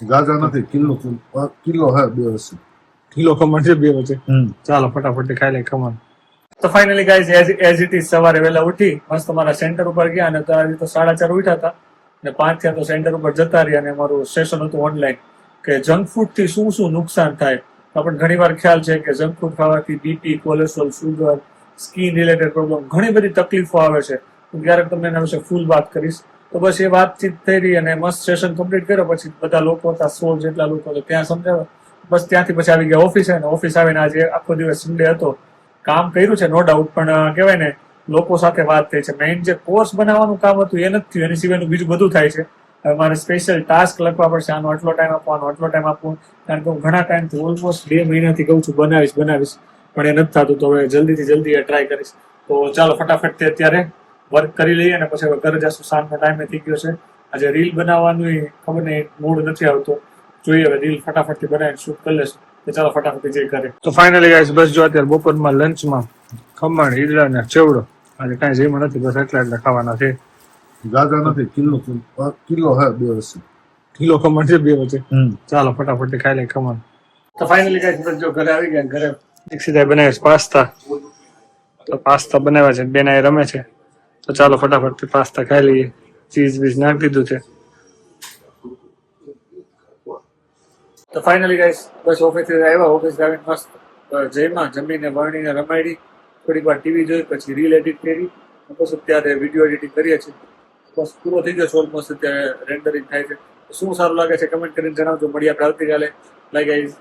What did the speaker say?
ગાજા નથી kilo kilo હે બે હશે. કિલો ખમણ છે બે વચ્ચે? ચાલો ફટાફટ ખાઈ લે ખમણ. તો finally guys as it is સવારે વહેલા ઉઠી મસ્ત તમારા સેન્ટર ઉપર ગયા અને ત્યારે તો સાડા ચાર ઉઠ્યા હતા. અને પાંચ થયા તો સેન્ટર ઉપર જતા રહ્યા અને મારું સેશન હતું ઓનલાઈન કે જંક ફૂડથી શું શું નુકસાન થાય? તો આપણને ઘણી વાર ખ્યાલ છે કે જંક ફૂડ ખાવાથી BP cholesterol sugar skin related problem ઘણી બધી તકલીફો આવે છે. હું ક્યારેક તમને એના વિશે ફૂલ વાત કરીશ. તો બસ એ વાતચીત થઈ રહી અને મસ્ત સેશન કમ્પ્લીટ કર્યો. પછી બધા લોકો હતા, સોળ જેટલા લોકો હતા, ત્યાં સમજાવ્યા. બસ ત્યાંથી પછી આવી ગયા ઓફિસે અને ઓફિસ આવીને આજે આખો દિવસ સન્ડે હતો. કામ કર્યું છે નો ડાઉટ પણ કહેવાય ને, લોકો સાથે વાત થઈ છે. મેઇન જે કોર્સ બનાવવાનું કામ હતું એ નથી એની સિવાયનું બીજું બધું થાય છે. હવે મારે સ્પેશિયલ ટાસ્ક લખવા પડશે. આનો આટલો ટાઈમ આપવો આનો આટલો ટાઈમ આપવો. કારણ કે હું ઘણા ટાઈમથી ઓલમોસ્ટ બે મહિનાથી કહું છું, બનાવીશ બનાવીશ. પણ એ નથી થતું. તો હવે જલ્દીથી જલ્દી એ ટ્રાય કરીશ. તો ચાલો, ફટાફટ તે અત્યારે વર્ક કરી લઈએ અને પછી હવે ઘરે જશું સાંજનો ટાઈમે થઈ ગયો છે. આજે રીલ બનાવવાનું ખબર નહીં મૂડ નથી આવતો. જોઈએ હવે રીલ ફટાફટથી બનાવીને શૂટ કરી લેશું. કે ચાલો ફટાફટ જે કરે. તો ફાઇનલી ગાઈસ બસ જો અત્યારે બપોરમાં લંચમાં ખમણ ઈડલા ને ચેવડો. આજે કાંઈ જેમાં નથી બસ એટલા એટલા ખાવાના છે. ગાજા નથી કિલો કિલો હે બે વચ્ચે. કિલો ખમણ છે બે વચ્ચે? ચાલો ફટાફટ ખાઈ લે ખમણ. તો ફાઇનલી ગાઈસ બસ જો ઘરે આવી ગયા ઘરે દીક્ષિતાએ બનાવ્યા પાસ્તા. તો પાસ્તા બનાવ્યા છે બેન એ રમે છે. તો ચાલો ફટાફટ પાસ્તા ખાઈ લઈએ. ચીઝ બીઝ નાખી દીધું છે. તો ફાઇનલી ગાઈસ બસ ઓફિસ આવ્યા. ઓફિસ આવીને મસ્ત જયમાં જમીને, વર્ણીને રમાડી. થોડીક વાર ટીવી જોઈ, પછી રીલ એડિટ કરી. બસ અત્યારે વીડિયો એડિટિંગ કરીએ છીએ. બસ પૂરો થઈ ગયો ઓલમોસ્ટ અત્યારે રેન્ડરિંગ થાય છે. શું સારું લાગે છે કમેન્ટ કરીને જણાવજો. મળીએ આપણે આવતીકાલે. Like guys